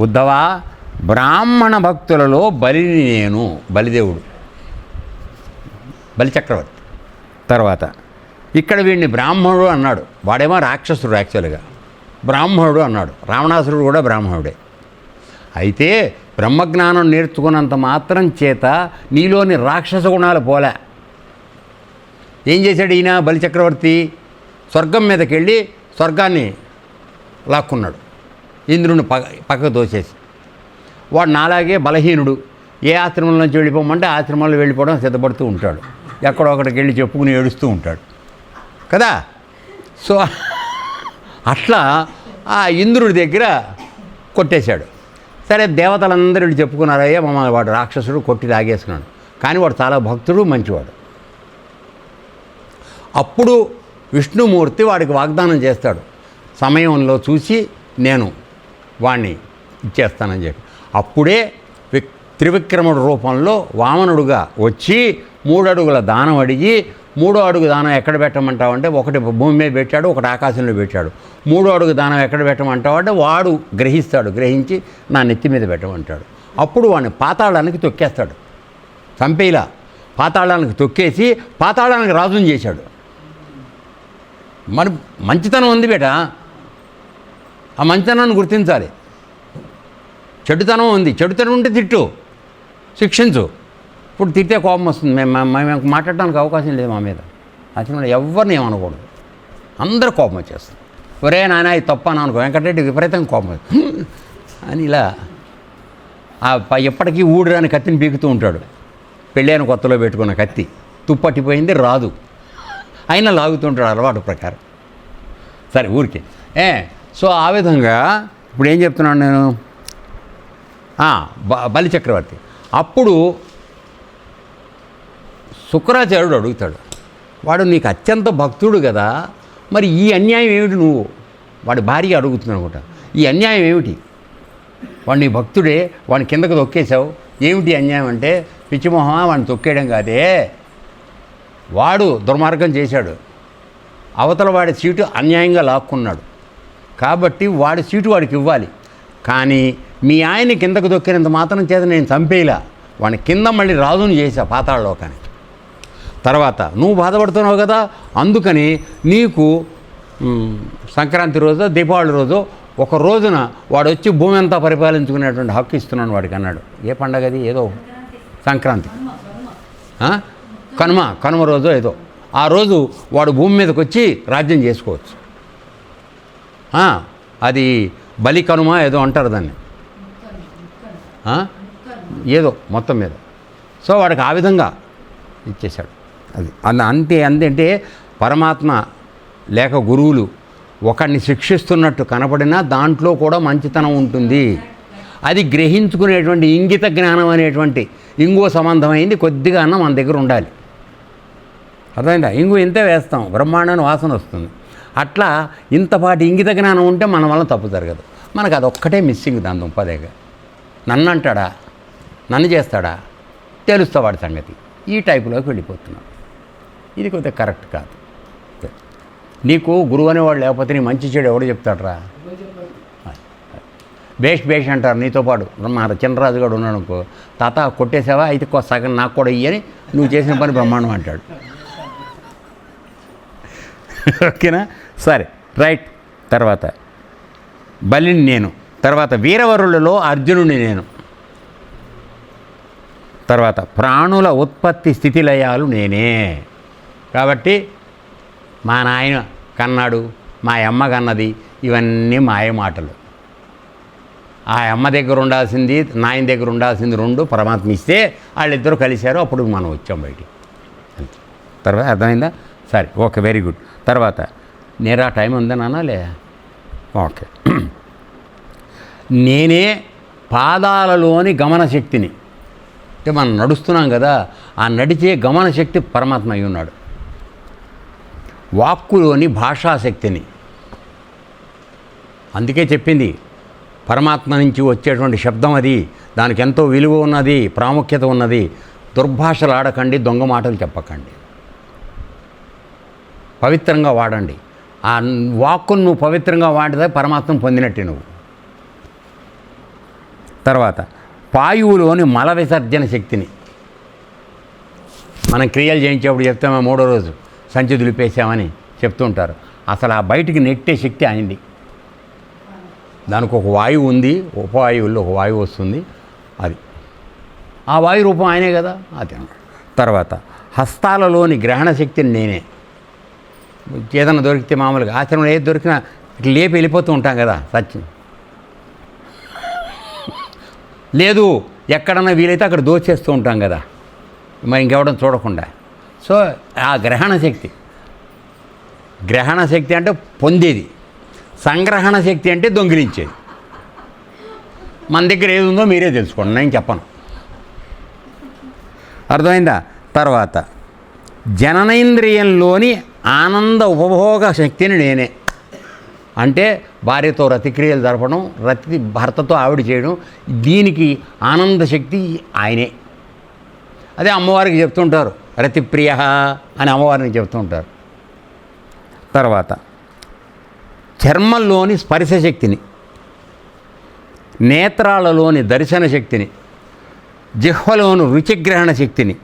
ఉద్ధవా? బ్రాహ్మణ భక్తులలో బలిని నేను బలిదేవుడు. బలిచక్రవర్తి. తర్వాత ఇక్కడ వీడిని బ్రాహ్మణుడు అన్నాడు. వాడేమో రాక్షసుడు యాక్చువల్గా. బ్రాహ్మణుడు అన్నాడు. రావణాసురుడు కూడా బ్రాహ్మణుడే. అయితే బ్రహ్మజ్ఞానం నేర్చుకున్నంత మాత్రం చేత నీలోని రాక్షస గుణాలు పోలే. ఏం చేశాడు ఈయన బలిచక్రవర్తి? స్వర్గం మీదకెళ్ళి స్వర్గాన్ని లాక్కున్నాడు. ఇంద్రుని పక్క పక్కకు తోసేసి. వాడు నాలాగే బలహీనుడు. ఏ ఆశ్రమం నుంచి వెళ్ళిపోమంటే ఆ ఆశ్రమంలో వెళ్ళిపోవడం సిద్ధపడుతూ ఉంటాడు. ఎక్కడో వెళ్ళి చెప్పుకుని ఏడుస్తూ ఉంటాడు. కదా? సో అట్లా ఆ ఇంద్రుడి దగ్గర కొట్టేశాడు. సరే దేవతలందరూ వీళ్ళు చెప్పుకున్నారు అయ్యా వాడు రాక్షసుడు కొట్టి లాగేసుకున్నాడు. కానీ వాడు చాలా భక్తుడు మంచివాడు. అప్పుడు విష్ణుమూర్తి వాడికి వాగ్దానం చేస్తాడు. సమయంలో చూసి నేను వాణ్ణి ఇచ్చేస్తానని చెప్పి. అప్పుడే త్రివిక్రముడు రూపంలో వామనుడుగా వచ్చి మూడు అడుగుల దానం అడిగి మూడో అడుగు దానం ఎక్కడ పెట్టమంటావు అంటే ఒకటి భూమి మీద పెట్టాడు ఒకటి ఆకాశంలో పెట్టాడు. మూడో అడుగు దానం ఎక్కడ పెట్టమంటావు అంటే వాడు గ్రహిస్తాడు గ్రహించి నా నెత్తి మీద పెట్టమంటాడు. అప్పుడు వాడిని పాతాళానికి తొక్కేస్తాడు. చంపేలా పాతాళానికి తొక్కేసి పాతాళానికి రాజుని చేశాడు. మరి మంచితనం ఉంది బేట. ఆ మంచితనాన్ని గుర్తించాలి. చెడుతనం ఉంది. చెడుతనం ఉంటే తిట్టు. శిక్షించు. ఇప్పుడు తిట్టే కోపం వస్తుంది. మేము మేము- మాట్లాడడానికి అవకాశం లేదు మా మీద. అసలు ఎవరిని ఏమనకూడదు. అందరు కోపం వచ్చేస్తుంది. ఒరే నాయన ఇది తప్ప అని అనుకో. వెంకటరెడ్డి విపరీతంగా కోపం అని ఇలా ఎప్పటికీ ఊడిరాని కత్తిని పీకుతూ ఉంటాడు. పెళ్ళైన కొత్తలో పెట్టుకున్న కత్తి. తుప్పట్టిపోయింది రాదు. అయినా లాగుతుంటాడు అలవాటు ప్రకారం. సరే ఊరికే. ఏ సో ఆ విధంగా ఇప్పుడు ఏం చెప్తున్నాను నేను? బ- బలి చక్రవర్తి. అప్పుడు శుక్రాచార్యుడు అడుగుతాడు వాడు నీకు అత్యంత భక్తుడు కదా మరి ఈ అన్యాయం ఏమిటి నువ్వు? వాడి భార్య అడుగుతున్నాడు అనమాట ఈ అన్యాయం ఏమిటి? వాడు నీ భక్తుడే వాడిని కిందకు తొక్కేశావు. ఏమిటి అన్యాయం అంటే పిచ్చిమోహమా వాడిని తొక్కేయడం కాదే. వాడు దుర్మార్గం చేశాడు. అవతల వాడి సీటు అన్యాయంగా లాక్కున్నాడు. కాబట్టి వాడి సీటు వాడికి ఇవ్వాలి. కానీ మీ ఆయన కిందకు దొక్కినంత మాత్రం చేత నేను చంపేలా వాడిని కింద మళ్ళీ రాజును చేశా పాతాళలోకానికి. తర్వాత నువ్వు బాధపడుతున్నావు కదా అందుకని నీకు సంక్రాంతి రోజు దీపావళి రోజు ఒక రోజున వాడు వచ్చి భూమి అంతా పరిపాలించుకునేటువంటి హక్కు ఇస్తున్నాను వాడికి అన్నాడు. ఏ పండగ అది? ఏదో సంక్రాంతి. కనుమ కనుమ రోజు ఏదో. ఆ రోజు వాడు భూమి మీదకి వచ్చి రాజ్యం చేసుకోవచ్చు. అది బలి కనుమ ఏదో అంటారు దాన్ని. ఏదో మొత్తం మీద. సో వాడికి ఆ విధంగా ఇచ్చేశాడు. అది అన్న అంతే అంతంటే పరమాత్మ లేక గురువులు ఒకడిని శిక్షిస్తున్నట్టు కనపడినా దాంట్లో కూడా మంచితనం ఉంటుంది. అది గ్రహించుకునేటువంటి ఇంగిత జ్ఞానం అనేటువంటి ఇంగో సంబంధమైంది కొద్దిగా అన్న మన దగ్గర ఉండాలి. అర్థమైందా? ఇంగు ఇంతే వేస్తాం. బ్రహ్మాండాన్ని వాసన వస్తుంది. అట్లా ఇంతపాటి ఇంగిత జ్ఞానం ఉంటే మన వల్ల తప్పు జరగదు. మనకు అదొక్కటే మిస్సింగ్ దాని దుంపదేగా నన్ను అంటాడా నన్ను చేస్తాడా? తెలుస్తా వాడి సంగతి. ఈ టైపులోకి వెళ్ళిపోతున్నాం. ఇది కొద్దిగా కరెక్ట్ కాదు. నీకు గురువు అనేవాడు లేకపోతే నీ మంచి చెడు ఎవడు చెప్తాడరా? బేష్ బేష్ అంటారు నీతో పాటు. మా చిన్నరాజు గారు ఉన్నాడు అనుకో. తాత కొట్టేసావా? అయితే సగం నాకు కూడా ఇయ్యని నువ్వు చేసిన పని బ్రహ్మాండం అంటాడు. ఓకేనా? సరే రైట్. తర్వాత బలిని నేను. తర్వాత వీరవరులలో అర్జునుని నేను. తర్వాత ప్రాణుల ఉత్పత్తి స్థితిలయాలు నేనే. కాబట్టి మా నాయన కన్నాడు మా అమ్మ కన్నది ఇవన్నీ మాయ మాటలు. ఆ అమ్మ దగ్గర ఉండాల్సింది నాయన దగ్గర ఉండాల్సింది రెండు పరమాత్మ ఇస్తే వాళ్ళిద్దరూ కలిశారు అప్పుడు మనం వచ్చాం బయటికి. తర్వాత అర్థమైందా? సరే ఓకే వెరీ గుడ్ తర్వాత నేరా టైం ఉందా నాన్న లే? ఓకే. నేనే పాదాలలోని గమనశక్తిని అంటే మనం నడుస్తున్నాం కదా ఆ నడిచే గమనశక్తి పరమాత్మ అయి ఉన్నాడు. వాక్కులోని భాషాశక్తిని అందుకే చెప్పింది పరమాత్మ నుంచి వచ్చేటువంటి శబ్దం అది దానికి ఎంతో విలువ ఉన్నది ప్రాముఖ్యత ఉన్నది దుర్భాషలు ఆడకండి దొంగ మాటలు చెప్పకండి. పవిత్రంగా వాడండి. ఆ వాక్కును నువ్వు పవిత్రంగా వాడితే పరమాత్మ పొందినట్టే నువ్వు. తర్వాత పాయువులోని మల విసర్జన శక్తిని. మనం క్రియలు చేయించేప్పుడు చెప్తామే మూడో రోజు? సంచి దులిపేసామని చెప్తుంటారు అసలు ఆ బయటికి నెట్టే శక్తి అయింది దానికి ఒక వాయువు ఉంది ఉపవాయువుల్లో ఒక వాయువు వస్తుంది అది. ఆ వాయు రూపం ఆయనే కదా? అది. తర్వాత హస్తాలలోని గ్రహణ శక్తిని నేనే. ఏదైనా దొరికితే మామూలుగా. ఆశ్రమంలో ఏది దొరికినా ఇట్లా లేపి వెళ్ళిపోతూ ఉంటాం కదా సత్యం. లేదు ఎక్కడన్నా వీలైతే అక్కడ దోచేస్తూ ఉంటాం కదా. మరి ఇంకెవడం చూడకుండా. సో ఆ గ్రహణ శక్తి. గ్రహణ శక్తి అంటే పొందేది. సంగ్రహణ శక్తి అంటే దొంగిలించేది. మన దగ్గర ఏది ఉందో మీరే తెలుసుకోండి నేను చెప్పను. అర్థమైందా? తర్వాత జననేంద్రియంలోని ఆనంద ఉపభోగ శక్తిని నేనే. అంటే భార్యతో రతిక్రియలు జరపడం రతి భర్తతో ఆవిడ చేయడం దీనికి ఆనంద శక్తి ఆయనే. అదే అమ్మవారికి చెప్తుంటారు రతిప్రియ అని అమ్మవారిని చెప్తుంటారు. తర్వాత చర్మంలోని స్పర్శ శక్తిని నేత్రాలలోని దర్శన శక్తిని జిహ్వలోని రుచిగ్రహణ శక్తిని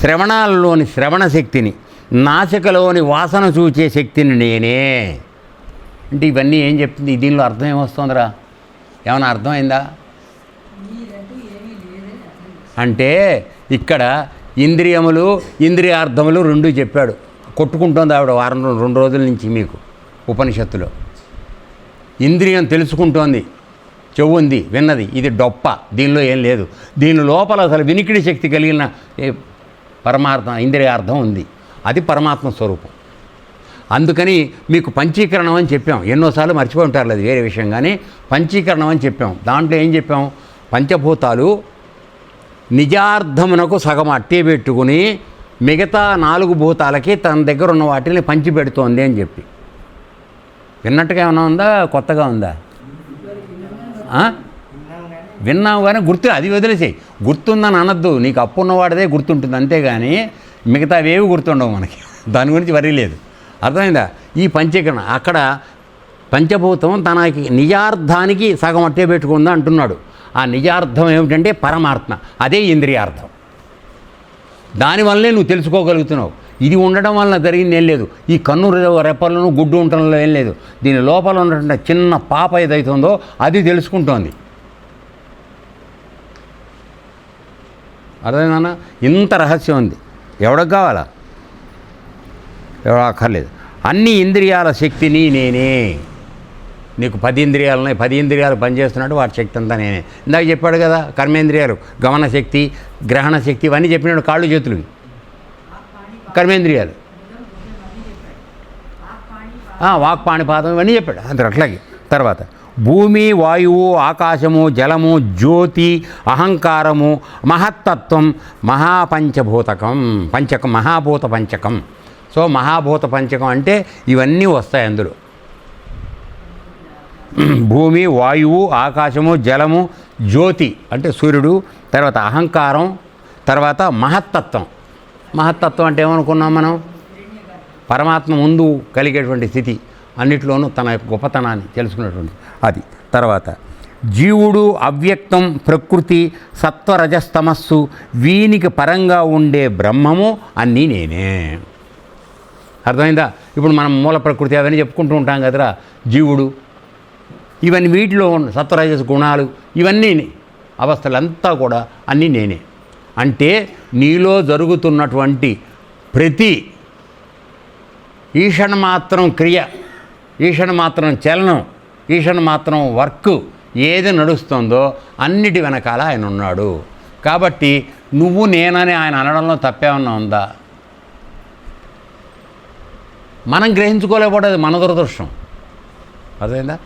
శ్రవణాలలోని శ్రవణ శక్తిని నాసికలోని వాసన చూచే శక్తిని నేనే. అంటే ఇవన్నీ ఏం చెప్తుంది? దీనిలో అర్థం ఏమొస్తుందిరా? ఏమైనా అర్థమైందా? అంటే ఇక్కడ ఇంద్రియములు ఇంద్రియార్థములు రెండు చెప్పాడు. కొట్టుకుంటోంది ఆవిడ వారం రెండు రోజుల నుంచి మీకు ఉపనిషత్తులో. ఇంద్రియం తెలుసుకుంటోంది చెవుంది విన్నది. ఇది డొప్ప. దీనిలో ఏం లేదు. దీని లోపల అసలు వినికిడి శక్తి కలిగిన పరమార్థం ఇంద్రియార్థం ఉంది. అది పరమాత్మ స్వరూపం. అందుకని మీకు పంచీకరణం అని చెప్పాం. ఎన్నోసార్లు మర్చిపోయి ఉంటారు అది వేరే విషయం కానీ పంచీకరణం అని చెప్పాం. దాంట్లో ఏం చెప్పాం? పంచభూతాలు నిజార్థమునకు సగం అట్టే పెట్టుకుని మిగతా నాలుగు భూతాలకి తన దగ్గర ఉన్న వాటిని పంచిపెడుతోంది అని చెప్పి. విన్నట్టుగా ఏమైనా ఉందా? కొత్తగా ఉందా? విన్నావు కానీ గుర్తు అది వదిలేసేయి. గుర్తుందని అనొద్దు. నీకు అప్పు ఉన్నవాడిదే గుర్తుంటుంది అంతేగాని మిగతావేవి గుర్తుండవు మనకి. దాని గురించి వరి లేదు. అర్థమైందా? ఈ పంచీకరణ అక్కడ పంచభూతం తనకి నిజార్థానికి సగం అట్టే పెట్టుకుందా అంటున్నాడు. ఆ నిజార్థం ఏమిటంటే పరమార్థన అదే ఇంద్రియార్థం. దానివల్లే నువ్వు తెలుసుకోగలుగుతున్నావు. ఇది ఉండడం వల్ల జరిగింది ఏం లేదు. ఈ కన్ను రెప్పలను గుడ్డు ఉండటంలో ఏం లేదు. దీని లోపల ఉన్నటువంటి చిన్న పాప ఏదైతుందో అది తెలుసుకుంటోంది. అర్థమైందన్న ఇంత రహస్యం ఉంది. ఎవడికి కావాలా? ఎవడ అక్కర్లేదు అన్ని ఇంద్రియాల శక్తిని నేనే. నీకు పది ఇంద్రియాలు ఉన్నాయి పది ఇంద్రియాలు పనిచేస్తున్నాడు వాటి శక్తి అంతా నేనే. ఇందాక చెప్పాడు కదా కర్మేంద్రియాలు గమన శక్తి గ్రహణ శక్తి ఇవన్నీ చెప్పినాడు కాళ్ళు చేతులు. కర్మేంద్రియాలు. ఆ, వాక్ పాణిపాదం ఇవన్నీ చెప్పాడు. అంతే అట్లాగే. తర్వాత భూమి వాయువు ఆకాశము జలము జ్యోతి అహంకారము మహత్తత్వం మహాపంచభూతకం పంచకం మహాభూత పంచకం. సో మహాభూత పంచకం అంటే ఇవన్నీ వస్తాయి అందులో. భూమి వాయువు ఆకాశము జలము జ్యోతి అంటే సూర్యుడు తర్వాత అహంకారం తర్వాత మహత్తత్వం. మహత్తత్వం అంటే ఏమనుకున్నాం మనం? పరమాత్మ ముందు కలిగేటువంటి స్థితి. అన్నిటిలోనూ తన యొక్క గొప్పతనాన్ని తెలుసుకున్నటువంటి అది. తర్వాత జీవుడు అవ్యక్తం ప్రకృతి సత్వరజస్తమస్సు వీనికి పరంగా ఉండే బ్రహ్మము అన్నీ నేనే. అర్థమైందా? ఇప్పుడు మనం మూల ప్రకృతి అవన్నీ చెప్పుకుంటూ ఉంటాం కదరా జీవుడు. ఇవన్నీ వీటిలో ఉన్న సత్వరజస్ గుణాలు ఇవన్నీ అవస్థలంతా కూడా అన్నీ నేనే. అంటే నీలో జరుగుతున్నటువంటి ప్రతి ఈషణ మాత్రం క్రియ ఈషణ మాత్రం చలనం ఈషణ మాత్రం వర్క్. ఏది నడుస్తుందో అన్నిటి వెనకాల ఆయన ఉన్నాడు. కాబట్టి నువ్వు నేనని ఆయన అనడంలో తప్పేమన్నా ఉందా? మనం గ్రహించుకోలేకపోతే మన దురదృష్టం. అదేందా